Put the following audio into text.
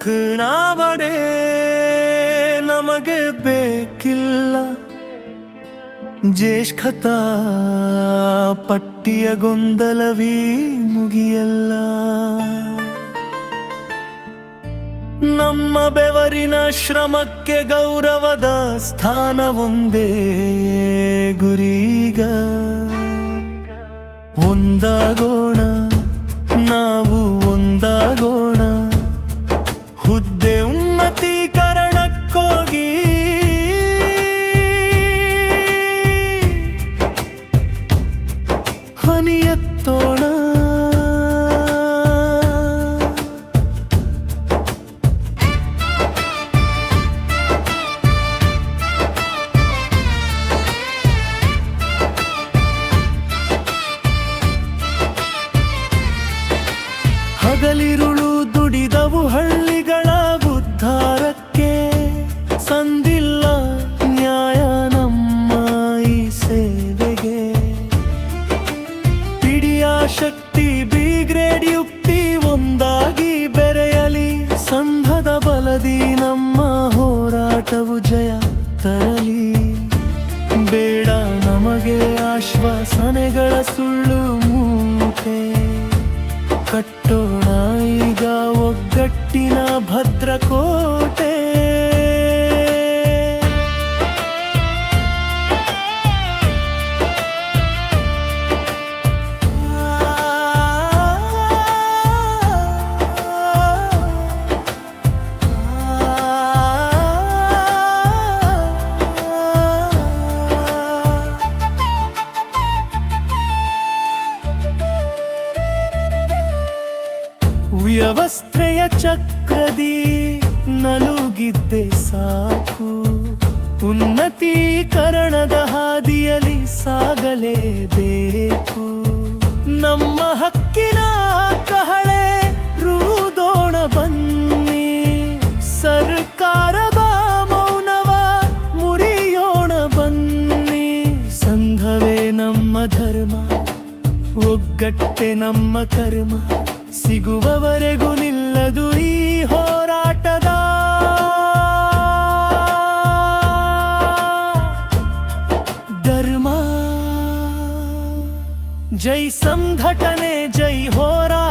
ಕೃಣಾವಡೆ ನಮಗೆ ಬೇಕಿಲ್ಲ. ಜೇಷ್ಠತ ಪಟ್ಟಿಯ ಗೊಂದಲವೀ ಮುಗಿಯಲ್ಲ. ನಮ್ಮ ಬೆವರಿನ ಶ್ರಮಕ್ಕೆ ಗೌರವದ ಸ್ಥಾನ ಒಂದೇ ಗುರೀಗ. ಒಂದಾಗೋಣ ಹಗಲಿರುಳು ದುಡಿದವು ಹಳ್ಳಿಗಳ ಉದ್ಧಾರಕ್ಕೆ. ಸಂದಿಲ್ಲ ನ್ಯಾಯ ನಮ್ಮ ಈ ಸೇವೆಗೆ. ಪಿಡಿಯ ಶಕ್ತಿ ಬಿ ಗ್ರೇಡ್ ಯುಕ್ತಿ ಒಂದಾಗಿ ಬೆರೆಯಲಿ. ಸಂಘದ ಬಲದಿ ನಮ್ಮ ಹೋರಾಟವು ಜಯ ತರಲಿ. ಬೇಡ ನಮಗೆ ಆಶ್ವಾಸನೆಗಳ ಸುಳ್ಳು ಮೂಕೆ. ಕಟ್ಟೋಣ పుట్టిన భద్రకో ವ್ಯವಸ್ಥೆಯ ಚಕ್ರದಿ ನಲುಗಿದ್ದೆ ಸಾಕು. ಉನ್ನತೀಕರಣದ ಹಾದಿಯಲ್ಲಿ ಸಾಗಲೇಬೇಕು. ನಮ್ಮ ಹಕ್ಕಿನ ಕಹಳೆ ರೂದೋಣ ಬನ್ನಿ. ಸರ್ಕಾರದ ಮೌನವ ಮುರಿಯೋಣ ಬನ್ನಿ. ಸಂಘವೇ ನಮ್ಮ ಧರ್ಮ, ಒಗ್ಗಟ್ಟೆ ನಮ್ಮ ಕರ್ಮ. ಸಿಗುವವರೆಗೂ ನಿಲ್ಲದು ಈ ಹೋರಾಟದ ಧರ್ಮ. ಜೈ ಸಂಘಟನೆ ಜೈ ಹೋರಾಟ